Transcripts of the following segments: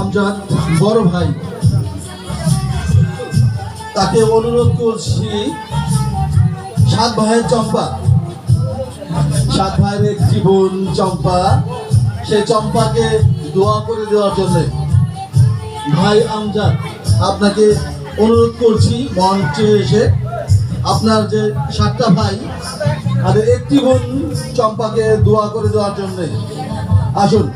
আমজাদ বড় ভাই তাকে অনুরোধ করছি সাত ভাইয়ের চম্পা। সাত ভাইয়ের একটি বোন চম্পা। সেই চম্পাকে দোয়া করে দেওয়ার জন্য ভাই আমজাদ, আপনাকে অনুরোধ করছি মঞ্চে এসে। আপনার যে সাতটা ভাই তাদের একটি বোন চম্পাকে দোয়া করে দেওয়ার জন্য। আসুন।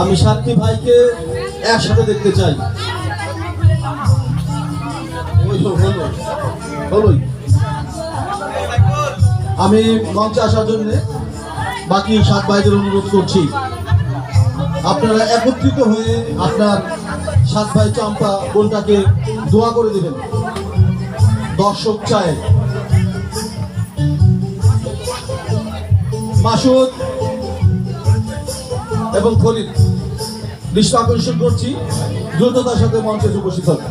আমি সাতটি ভাইকে একসাথে দেখতে চাই। আমি মঞ্চে আসার জন্য বাকি সাত ভাইদের অনুরোধ করছি। আপনারা একত্রিত হয়ে আপনার সাত ভাই চম্পা বোনটাকে দোয়া করে দেবেন। দর্শক চায়। মাসুদ এবং ফরিদ দৃষ্টি আকর্ষণ করছি দ্রুততার সাথে মঞ্চে উপস্থিত হবে